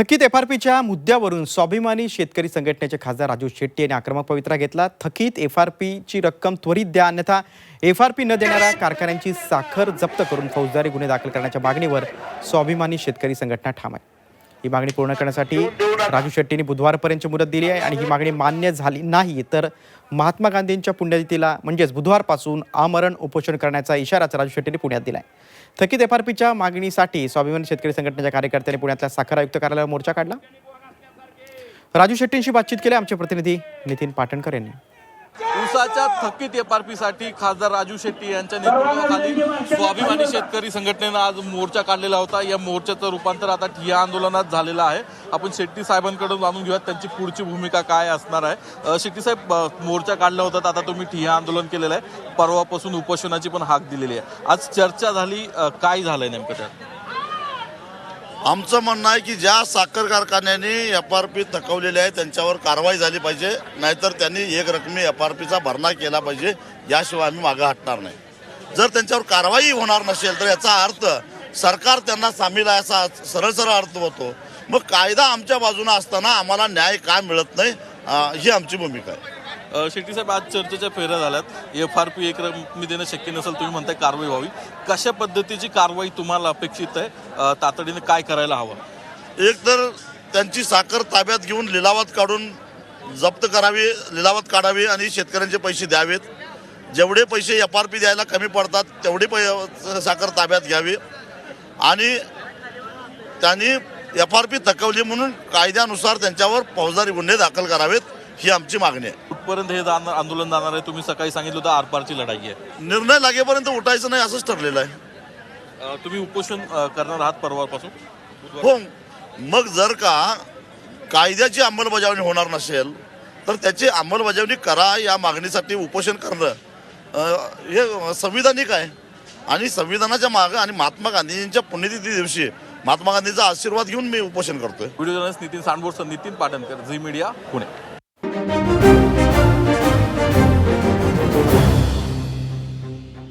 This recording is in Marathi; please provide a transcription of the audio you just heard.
थकीत एफ आर पीच्या मुद्द्यावरून स्वाभिमानी शेतकरी संघटनेचे खासदार राजू शेट्टी यांनी आक्रमक पवित्रा घेतला. थकीत एफ आर पीची रक्कम त्वरित द्या अन्यथा एफ आर पी न देणाऱ्या कारखान्यांची साखर जप्त करून फौजदारी गुन्हे दाखल करण्याच्या मागणीवर स्वाभिमानी शेतकरी संघटना ठाम आहे. ही मागणी पूर्ण करण्यासाठी राजू शेट्टींनी बुधवारपर्यंतची मुदत दिली आहे आणि ही मागणी मान्य झाली नाही. तर महात्मा गांधींच्या पुण्यतिथीला म्हणजेच बुधवारपासून आमरण उपोषण करण्याचा इशाराच राजू शेट्टींनी पुण्यात दिला आहे थकीत एफ आर पीच्या मागणीसाठी स्वाभिमानी शेतकरी संघटनेच्या कार्यकर्त्यांनी पुण्यातल्या साखर आयुक्त कार्यालयावर मोर्चा काढला. राजू शेट्टींशी बातचीत केली आमचे प्रतिनिधी नितीन पाटणकर यांनी. ऊसाच्या थकीत एफसाठी खासदार राजू शेट्टी यांच्या नेतृत्वाखाली स्वाभिमानी शेतकरी संघटनेनं आज मोर्चा काढलेला होता. या मोर्चाचं रूपांतर आता ठिया आंदोलनात झालेलं आहे. आपण शेट्टी साहेबांकडून जाणून घेऊयात त्यांची पुढची भूमिका काय असणार आहे. शेट्टी साहेब मोर्चा काढला होता तर आता तुम्ही ठिया आंदोलन केलेलं आहे. परवापासून उपोषणाची पण हाक दिलेली आहे. आज चर्चा झाली काय झालंय नेमकं त्यात? आमचं म्हणणं आहे की ज्या साखर कारखान्यांनी एफ आर पी थकवलेले आहे त्यांच्यावर कारवाई झाली पाहिजे नाहीतर त्यांनी एक रकमी एफ आर पीचा भरणा केला पाहिजे याशिवाय आम्ही मागं हटणार नाही. जर त्यांच्यावर कारवाई होणार नसेल तर याचा अर्थ सरकार त्यांना सामील आहे असा सरळ सरळ अर्थ होतो. मग कायदा आमच्या बाजूने असताना आम्हाला न्याय काय मिळत नाही ही आमची भूमिका आहे. शेट्टी साहेब आज चर्चेच्या फेऱ्या झाल्यात. एफ आर पी एक रकमी देणं शक्य नसेल तुम्ही म्हणताय कारवाई व्हावी. कशा पद्धतीची कारवाई तुम्हाला अपेक्षित आहे? तातडीने काय करायला हवं? एक तर त्यांची साखर ताब्यात घेऊन लिलावात काढून जप्त करावी लिलावात काढावी आणि शेतकऱ्यांचे पैसे द्यावेत. जेवढे पैसे एफ आर पी द्यायला कमी पडतात तेवढे पै साखर ताब्यात घ्यावी. आणि त्यांनी एफ आर पी थकवली म्हणून कायद्यानुसार त्यांच्यावर फौजदारी गुन्हे दाखल करावेत. ही आमची मागणी आहे. कुठपर्यंत हे जाणार आंदोलन जाणार आहे? तुम्ही सकाळी सांगितलं होतं आरपारची लढाई आहे. निर्णय लागेपर्यंत उठायचं नाही असंच ठरलेलं आहे. अ, तुम्ही उपोषण अ, करणार आहात परवापासून हो मग जर का कायद्याची अंमलबजावणी होणार नसेल तर त्याची अंमलबजावणी करा या मागणीसाठी उपोषण करणं. अं, हे संविधानिक आहे. आणि संविधानाच्या मागं आणि महात्मा गांधींच्या पुण्यतिथी दिवशी महात्मा गांधींचा आशीर्वाद घेऊन मी उपोषण करतोय. Video journalist Nitin Sandborsar Nitin Patankar Zee media Pune.